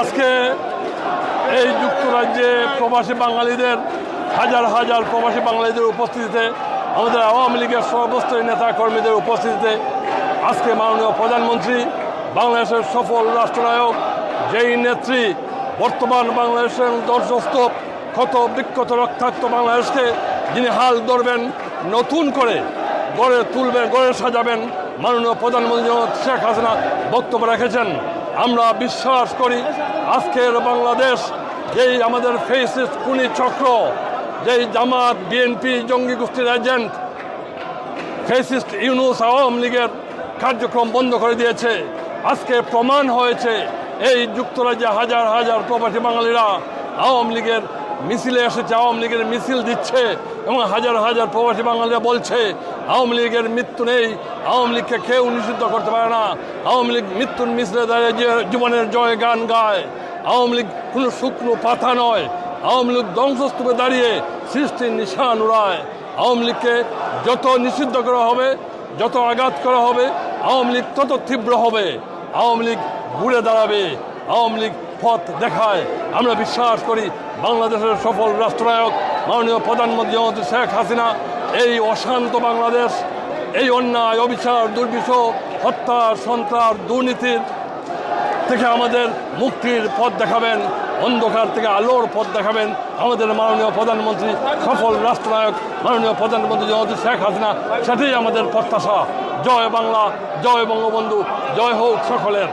আজকে এই যুক্তরাজ্যে প্রবাসী বাঙালিদের হাজার হাজার প্রবাসী বাঙালিদের উপস্থিতিতে, আমাদের আওয়ামী লীগের সর্বস্তরী নেতা কর্মীদের উপস্থিতিতে আজকে মাননীয় প্রধানমন্ত্রী, বাংলাদেশের সফল রাষ্ট্রনায়ক, যেই নেত্রী বর্তমান বাংলাদেশের দর্শস্তূপ ক্ষত বিক্ষত রক্তাক্ত বাংলাদেশকে যিনি হাল ধরবেন, নতুন করে গড়ে তুলবেন, গড়ে সাজাবেন মাননীয় প্রধানমন্ত্রী শেখ হাসিনা বক্তব্য রেখেছেন। আমরা বিশ্বাস করি আজকের বাংলাদেশ, যেই আমাদের ফেসিস কুনি চক্র, যেই জামাত বিএনপি জঙ্গি গোষ্ঠীর এজেন্ট ফেসিস্ট ইউনুস আওয়ামী লীগের কার্যক্রম বন্ধ করে দিয়েছে। আজকে প্রমাণ হয়েছে, এই যুক্তরাজ্যে হাজার হাজার প্রবাসী বাঙালিরা আওয়ামী লীগের মিছিলে এসেছে, আওয়ামী লীগের মিছিল দিচ্ছে এবং হাজার হাজার প্রবাসী বাঙালিরা বলছে, আওয়ামী লীগের মৃত্যু নেই, আওয়ামী লীগকে কেউ নিষিদ্ধ করতে পারে না। আওয়ামী লীগ মৃত্যুর মিছিলে দাঁড়িয়ে যে জীবনের জয় গান গায়, আওয়ামী লীগ কোনো শুকনো পাতা নয়, আওয়ামী লীগ ধ্বংসস্তূপে দাঁড়িয়ে সৃষ্টির নিশান উড়ায়। আওয়ামী লীগকে যত নিষিদ্ধ করা হবে, যত আঘাত করা হবে, আওয়ামী লীগ তত তীব্র হবে। আওয়ামী লীগ ঘুরে দাঁড়াবে, আওয়ামী লীগ পথ দেখায়। আমরা বিশ্বাস করি বাংলাদেশের সফল রাষ্ট্রনায়ক মাননীয় প্রধানমন্ত্রী শেখ হাসিনা এই অশান্ত বাংলাদেশ, এই অন্যায়, অবিচার, দুর্বিষ, হত্যা, সন্ত্রাস দুর্নীতির থেকে আমাদের মুক্তির পথ দেখাবেন, অন্ধকার থেকে আলোর পথ দেখাবেন আমাদের মাননীয় প্রধানমন্ত্রী, সফল রাষ্ট্রনায়ক মাননীয় প্রধানমন্ত্রী জনতা শেখ হাসিনা। সেটাই আমাদের প্রত্যাশা। জয় বাংলা, জয় বঙ্গবন্ধু, জয় হোক সকলের।